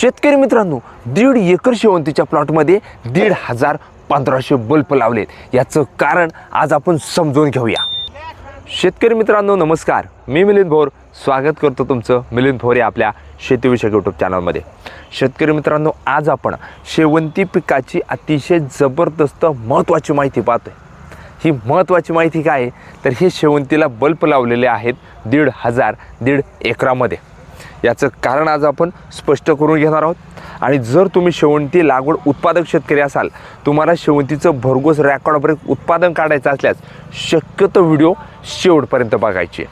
शेतकरी मित्रांनो दीड एकर शेवंतीच्या प्लॉटमध्ये दीड हजार पंधराशे बल्ब लावलेत. याचं कारण आज आपण समजून घेऊया. शेतकरी मित्रांनो नमस्कार. मी मिलिंद भोर. स्वागत करतो तुमचं मिलिंद भोर या आपल्या शेतीविषयक यूट्यूब चॅनलमध्ये शेतकरी मित्रांनो आज आपण शेवंती पिकाची अतिशय जबरदस्त महत्त्वाची माहिती पाहतोय. ही महत्त्वाची माहिती काय आहे? तर हे शेवंतीला बल्ब लावलेले आहेत दीड हजार दीड एकरामध्ये. याचं कारण आज आपण स्पष्ट करून घेणार आहोत. आणि जर तुम्ही शेवंती लागवड उत्पादक शेतकरी असाल तुम्हाला शेवंतीचं भरघोस रेकॉर्ड ब्रेक उत्पादन काढायचं असल्यास शक्यतो व्हिडिओ शेवटपर्यंत बघायचे.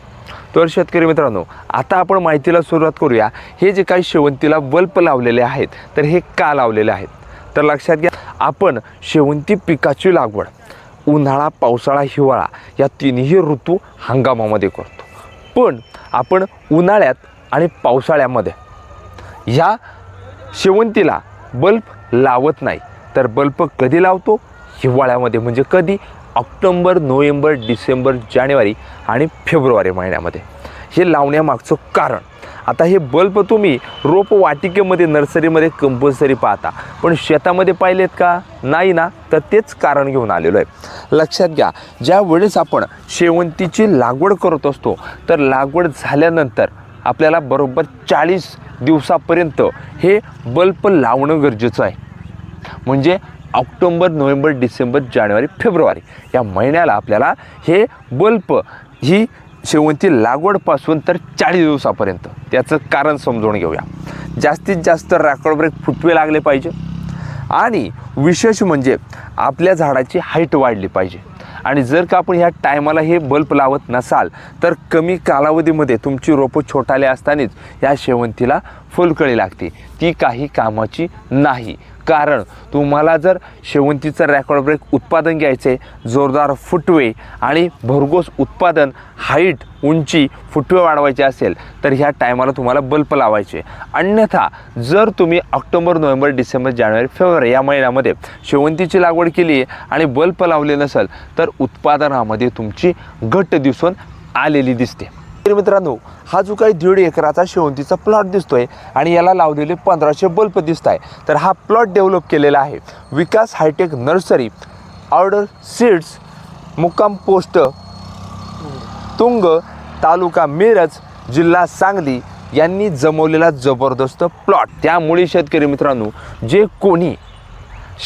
तर शेतकरी मित्रांनो आता आपण माहितीला सुरुवात करूया. हे जे काही शेवंतीला बल्ब लावलेले आहेत तर हे का लावलेले आहेत? तर लक्षात घ्या आपण शेवंती पिकाची लागवड उन्हाळा पावसाळा हिवाळा या तिन्ही ऋतू हंगामामध्ये करतो. पण आपण उन्हाळ्यात आणि पावसाळ्यामध्ये. ह्या शेवंतीला बल्ब लावत नाही. तर बल्ब कधी लावतो? हिवाळ्यामध्ये. म्हणजे कधी? ऑक्टोंबर नोव्हेंबर डिसेंबर जानेवारी आणि फेब्रुवारी महिन्यामध्ये. हे लावण्यामागचं कारण. आता हे बल्ब तुम्ही रोप वाटिकेमध्ये नर्सरीमध्ये कंपल्सरी पाहता. पण शेतामध्ये पाहिलेत का? नाही ना? तर तेच कारण घेऊन आलेलो आहे. लक्षात घ्या ज्या वेळेस आपण शेवंतीची लागवड करत असतो तर लागवड झाल्यानंतर आपल्याला बरोबर चाळीस दिवसापर्यंत हे बल्ब लावणं गरजेचं आहे. म्हणजे ऑक्टोंबर नोव्हेंबर डिसेंबर जानेवारी फेब्रुवारी या महिन्याला आपल्याला हे बल्ब ही शेवंती लागवडपासून तर चाळीस दिवसापर्यंत. त्याचं कारण समजून घेऊया. जास्तीत जास्त रॅकॉर्ड ब्रेक फुटवे लागले पाहिजे. आणि विशेष म्हणजे आपल्या झाडाची हाईट वाढली पाहिजे. आणि जर का आपण ह्या टायमाला हे बल्ब लावत नसाल तर कमी कालावधीमध्ये तुमची रोपं छोटाले असतानाच या शेवंतीला फुलकळी लागते. ती काही कामाची नाही. कारण तुम्हाला जर शेवंतीचं रॅकॉर्ड ब्रेक उत्पादन घ्यायचं आहे जोरदार फुटवे आणि भरघोस उत्पादन हाईट उंची फुटवे वाढवायचे असेल तर ह्या टायमाला तुम्हाला बल्ब लावायचे. अन्यथा जर तुम्ही ऑक्टोबर नोव्हेंबर डिसेंबर जानेवारी फेब्रुवारी या महिन्यामध्ये शेवंतीची लागवड केली आहे आणि बल्ब लावले नसेल तर उत्पादनामध्ये तुमची घट दिसून आलेली दिसते. तर मित्रांनो हा जो काही दीड एकराचा शेवंतीचा प्लॉट दिसतोय आणि याला लावलेले पंधराशे बल्ब दिसत आहे तर हा प्लॉट डेव्हलप केलेला आहे. Vikas hitech nursery order seeds मुक्काम पोस्ट तुंग तालुका मिरज जिल्हा सांगली यांनी जमवलेला जबरदस्त प्लॉट त्यामुळे शेतकरी मित्रांनो जे कोणी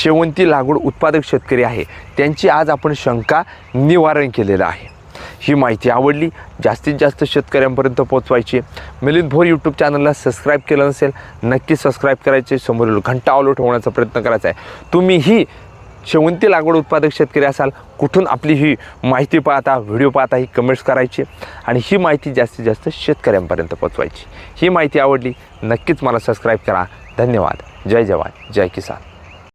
शेवंती लागवड उत्पादक शेतकरी आहे त्यांची आज आपण शंका निवारण केलेलं आहे. ही माहिती आवडली जास्तीत जास्त शेतकऱ्यांपर्यंत पोहोचवायची मिलिंद भोर यूट्यूब चॅनलला सबस्क्राईब केलं नसेल नक्की सबस्क्राईब करायचे. समोरील घंटा ऑलो ठेवण्याचा प्रयत्न करायचा आहे. तुम्हीही शेवंती लागवड उत्पादक शेतकरी असाल कुठून आपली ही माहिती पाहता व्हिडिओ पाहता ही कमेंट्स करायची आणि ही माहिती जास्तीत जास्त शेतकऱ्यांपर्यंत पोचवायची ही माहिती आवडली नक्कीच मला सबस्क्राईब करा. धन्यवाद. जय जवान. जय किसान.